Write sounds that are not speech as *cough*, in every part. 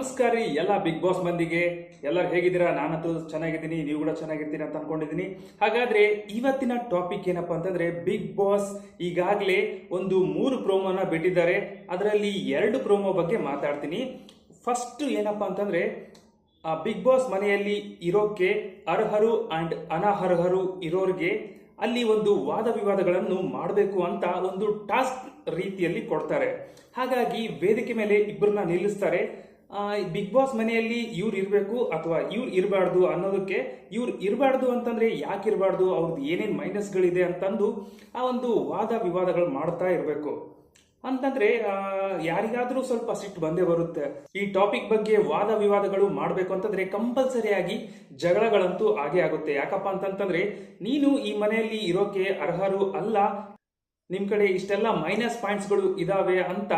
ನಮಸ್ಕಾರ ರೀ, ಎಲ್ಲ ಬಿಗ್ ಬಾಸ್ ಮಂದಿಗೆ. ಎಲ್ಲರೂ ಹೇಗಿದ್ದೀರಾ? ನಾನಂತೂ ಚೆನ್ನಾಗಿದ್ದೀನಿ, ನೀವು ಕೂಡ ಚೆನ್ನಾಗಿರ್ತೀರ ಅಂತ ಅನ್ಕೊಂಡಿದ್ದೀನಿ. ಹಾಗಾದ್ರೆ ಇವತ್ತಿನ ಟಾಪಿಕ್ ಏನಪ್ಪಾ ಅಂತಂದ್ರೆ ಬಿಗ್ ಬಾಸ್ ಈಗಾಗಲೇ ಒಂದು ಮೂರು ಪ್ರೋಮೋನ ಬಿಟ್ಟಿದ್ದಾರೆ. ಅದರಲ್ಲಿ ಎರಡು ಪ್ರೋಮೋ ಬಗ್ಗೆ ಮಾತಾಡ್ತೀನಿ. ಫಸ್ಟ್ ಏನಪ್ಪಾ ಅಂತಂದ್ರೆ, ಆ ಬಿಗ್ ಬಾಸ್ ಮನೆಯಲ್ಲಿ ಇರೋಕ್ಕೆ ಅರ್ಹರು ಅಂಡ್ ಅನರ್ಹರು ಇರೋರಿಗೆ ಅಲ್ಲಿ ಒಂದು ವಾದ ವಿವಾದಗಳನ್ನು ಮಾಡಬೇಕು ಅಂತ ಒಂದು ಟಾಸ್ಕ್ ರೀತಿಯಲ್ಲಿ ಕೊಡ್ತಾರೆ. ಹಾಗಾಗಿ ವೇದಿಕೆ ಮೇಲೆ ಇಬ್ಬರನ್ನ ನಿಲ್ಲಿಸ್ತಾರೆ. ಬಿಗ್ ಬಾಸ್ ಮನೆಯಲ್ಲಿ ಇವ್ರು ಇರಬೇಕು ಅಥವಾ ಇವ್ರು ಇರಬಾರ್ದು ಅನ್ನೋದಕ್ಕೆ ಇವ್ರು ಇರಬಾರ್ದು ಅಂತಂದ್ರೆ ಯಾಕೆ ಇರಬಾರ್ದು? ಅವ್ರದ್ದು ಏನೇನು ಮೈನಸ್ಗಳಿದೆ ಅಂತಂದು ಆ ಒಂದು ವಾದ ವಿವಾದಗಳು ಮಾಡ್ತಾ ಇರಬೇಕು. ಅಂತಂದ್ರೆ ಯಾರಿಗಾದರೂ ಸ್ವಲ್ಪ ಸಿಟ್ಟು ಬಂದೇ ಬರುತ್ತೆ. ಈ ಟಾಪಿಕ್ ಬಗ್ಗೆ ವಾದ ವಿವಾದಗಳು ಮಾಡಬೇಕು ಅಂತಂದ್ರೆ ಕಂಪಲ್ಸರಿಯಾಗಿ ಜಗಳಗಳಂತೂ ಆಗೇ ಆಗುತ್ತೆ. ಯಾಕಪ್ಪ ಅಂತಂತಂದ್ರೆ, ನೀನು ಈ ಮನೆಯಲ್ಲಿ ಇರೋಕೆ ಅರ್ಹರು ಅಲ್ಲ. ನಿಮ್ಮ ಕಡೆ ಇಷ್ಟೆಲ್ಲ ಮೈನಸ್ ಪಾಯಿಂಟ್ಸ್ಗಳು ಇದಾವೆ ಅಂತ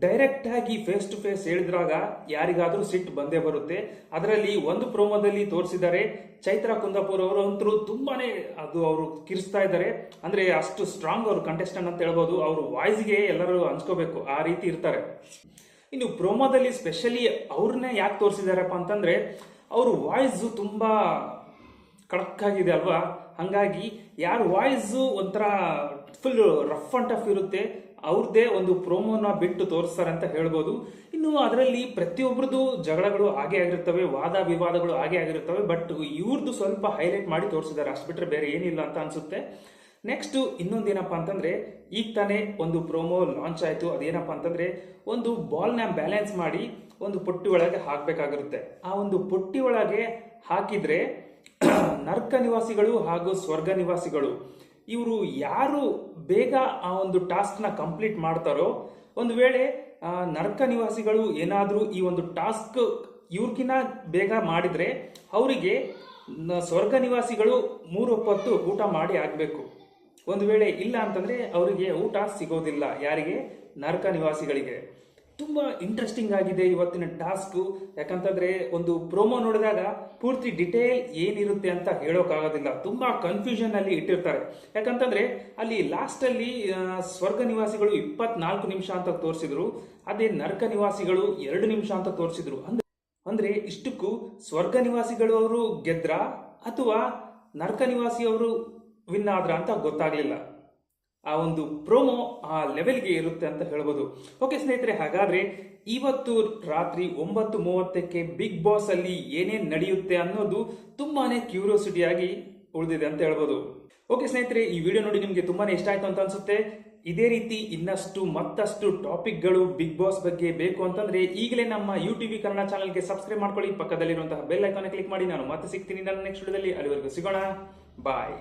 ಡೈರೆಕ್ಟ್ ಆಗಿ ಫೇಸ್ ಟು ಫೇಸ್ ಹೇಳಿದ್ರಾಗ ಯಾರಿಗಾದ್ರೂ ಸಿಟ್ಟು ಬಂದೇ ಬರುತ್ತೆ. ಅದರಲ್ಲಿ ಒಂದು ಪ್ರೋಮೋದಲ್ಲಿ ತೋರಿಸಿದ್ದಾರೆ. ಚೈತ್ರ ಕುಂದಾಪುರ್ ಅವರು ಅಂತರೂ ತುಂಬಾನೇ ಅದು ಅವರು ಕಿರಿಸ್ತಾ ಇದ್ದಾರೆ. ಅಂದ್ರೆ ಅಷ್ಟು ಸ್ಟ್ರಾಂಗ್ ಅವರು ಕಂಟೆಸ್ಟೆಂಟ್ ಅಂತ ಹೇಳ್ಬೋದು. ಅವ್ರ ವಾಯ್ಸ್ಗೆ ಎಲ್ಲರೂ ಹಂಚ್ಕೋಬೇಕು. ಆ ರೀತಿ ಇರ್ತಾರೆ. ಇನ್ನು ಪ್ರೋಮೋದಲ್ಲಿ ಸ್ಪೆಷಲಿ ಅವ್ರನ್ನೇ ಯಾಕೆ ತೋರಿಸಿದಾರಪ್ಪ ಅಂತಂದ್ರೆ, ಅವ್ರ ವಾಯ್ಸ್ ತುಂಬಾ ಕಡಕ್ ಆಗಿದೆ ಅಲ್ವಾ? ಹಂಗಾಗಿ ಯಾರ ವಾಯ್ಸ್ ಒಂಥರ ಫುಲ್ ರಫ್ ಅಂಡ್ ಟಫ್ ಇರುತ್ತೆ. ಅವ್ರದ್ದೇ ಒಂದು ಪ್ರೋಮೋನ ಬಿಟ್ಟು ತೋರಿಸ್ತಾರೆ ಅಂತ ಹೇಳ್ಬೋದು. ಇನ್ನು ಅದರಲ್ಲಿ ಪ್ರತಿಯೊಬ್ಬರದು ಜಗಳಗಳು ಹಾಗೆ ಆಗಿರ್ತವೆ, ವಾದ ವಿವಾದಗಳು ಹಾಗೆ ಆಗಿರುತ್ತವೆ ಬಟ್ ಇವ್ರದ್ದು ಸ್ವಲ್ಪ ಹೈಲೈಟ್ ಮಾಡಿ ತೋರಿಸಿದ್ದಾರೆ. ಅಷ್ಟು ಬಿಟ್ಟರೆ ಬೇರೆ ಏನಿಲ್ಲ ಅಂತ ಅನ್ಸುತ್ತೆ. ನೆಕ್ಸ್ಟ್ ಇನ್ನೊಂದೇನಪ್ಪ ಅಂತಂದ್ರೆ, ಈಗ ತಾನೇ ಒಂದು ಪ್ರೋಮೋ ಲಾಂಚ್ ಆಯಿತು. ಅದೇನಪ್ಪ ಅಂತಂದ್ರೆ, ಒಂದು ಬಾಲ್ನ ಬ್ಯಾಲೆನ್ಸ್ ಮಾಡಿ ಒಂದು ಪುಟ್ಟಿ ಒಳಗೆ ಹಾಕಬೇಕಾಗಿರುತ್ತೆ. ಆ ಒಂದು ಪುಟ್ಟಿ ಒಳಗೆ ಹಾಕಿದ್ರೆ, *clears throat* ನರ್ಕ ನಿವಾಸಿಗಳು ಹಾಗೂ ಸ್ವರ್ಗ ನಿವಾಸಿಗಳು ಇವರು ಯಾರು ಬೇಗ ಆ ಒಂದು ಟಾಸ್ಕ್ನ ಕಂಪ್ಲೀಟ್ ಮಾಡ್ತಾರೋ, ಒಂದು ವೇಳೆ ನರಕ ನಿವಾಸಿಗಳು ಏನಾದರೂ ಈ ಒಂದು ಟಾಸ್ಕ್ ಇವ್ರಿಗಿನ ಬೇಗ ಮಾಡಿದ್ರೆ, ಅವರಿಗೆ ಸ್ವರ್ಗ ನಿವಾಸಿಗಳು ಮೂರು ಹೊತ್ತು ಊಟ ಮಾಡಿ ಆಗಬೇಕು. ಒಂದು ವೇಳೆ ಇಲ್ಲ ಅಂತಂದ್ರೆ ಅವರಿಗೆ ಊಟ ಸಿಗೋದಿಲ್ಲ ಯಾರಿಗೆ? ನರಕ ನಿವಾಸಿಗಳಿಗೆ. ತುಂಬಾ ಇಂಟ್ರೆಸ್ಟಿಂಗ್ ಆಗಿದೆ ಇವತ್ತಿನ ಟಾಸ್ಕ್. ಯಾಕಂತಂದ್ರೆ ಒಂದು ಪ್ರೋಮೋ ನೋಡಿದಾಗ ಪೂರ್ತಿ ಡಿಟೇಲ್ ಏನಿರುತ್ತೆ ಅಂತ ಹೇಳೋಕ್ಕಾಗೋದಿಲ್ಲ ತುಂಬ ಕನ್ಫ್ಯೂಷನ್ ಅಲ್ಲಿ ಇಟ್ಟಿರ್ತಾರೆ. ಯಾಕಂತಂದ್ರೆ ಅಲ್ಲಿ ಲಾಸ್ಟಲ್ಲಿ ಸ್ವರ್ಗ ನಿವಾಸಿಗಳು ಇಪ್ಪತ್ನಾಲ್ಕು ನಿಮಿಷ ಅಂತ ತೋರಿಸಿದ್ರು. ಅದೇ ನರಕ ನಿವಾಸಿಗಳು ಎರಡು ನಿಮಿಷ ಅಂತ ತೋರಿಸಿದ್ರು. ಅಂದ್ರೆ ಅಂದ್ರೆ ಇಷ್ಟಕ್ಕೂ ಸ್ವರ್ಗ ನಿವಾಸಿಗಳು ಅವರು ಗೆದ್ರ ಅಥವಾ ನರಕ ನಿವಾಸಿಯವರು ವಿನ್ ಆದ್ರ ಅಂತ ಗೊತ್ತಾಗ್ಲಿಲ್ಲ. ಆ ಒಂದು ಪ್ರೋಮೋ ಆ ಲೆವೆಲ್ಗೆ ಇರುತ್ತೆ ಅಂತ ಹೇಳ್ಬೋದು. ಓಕೆ ಸ್ನೇಹಿತರೆ, ಹಾಗಾದ್ರೆ ಇವತ್ತು ರಾತ್ರಿ ಒಂಬತ್ತು ಮೂವತ್ತಕ್ಕೆ ಬಿಗ್ ಬಾಸ್ ಅಲ್ಲಿ ಏನೇನು ನಡೆಯುತ್ತೆ ಅನ್ನೋದು ತುಂಬಾನೇ ಕ್ಯೂರಿಯಾಸಿಟಿಯಾಗಿ ಉಳಿದಿದೆ ಅಂತ ಹೇಳ್ಬೋದು. ಓಕೆ ಸ್ನೇಹಿತರೆ, ಈ ವಿಡಿಯೋ ನೋಡಿ ನಿಮಗೆ ತುಂಬಾನೇ ಇಷ್ಟ ಆಯ್ತು ಅಂತ ಅನ್ಸುತ್ತೆ. ಇದೇ ರೀತಿ ಇನ್ನಷ್ಟು ಮತ್ತಷ್ಟು ಟಾಪಿಕ್ಗಳು ಬಿಗ್ ಬಾಸ್ ಬಗ್ಗೆ ಬೇಕು ಅಂತಂದ್ರೆ ಈಗಲೇ ನಮ್ಮ ಯು ಟಿವಿ ಕನ್ನಡ ಚಾನಲ್ಗೆ ಸಬ್ಸ್ಕ್ರೈಬ್ ಮಾಡ್ಕೊಳ್ಳಿ. ಪಕ್ಕದಲ್ಲಿರುವಂತಹ ಬೆಲ್ ಐಕಾನ್ ಕ್ಲಿಕ್ ಮಾಡಿ, ನಾನು ಮತ್ತೆ ಸಿಗ್ತೀನಿ ನನ್ನ ನೆಕ್ಸ್ಟ್ ವಿಡಿಯೋದಲ್ಲಿ. ಅಲ್ಲಿವರೆಗೂ ಸಿಗೋಣ. ಬಾಯ್.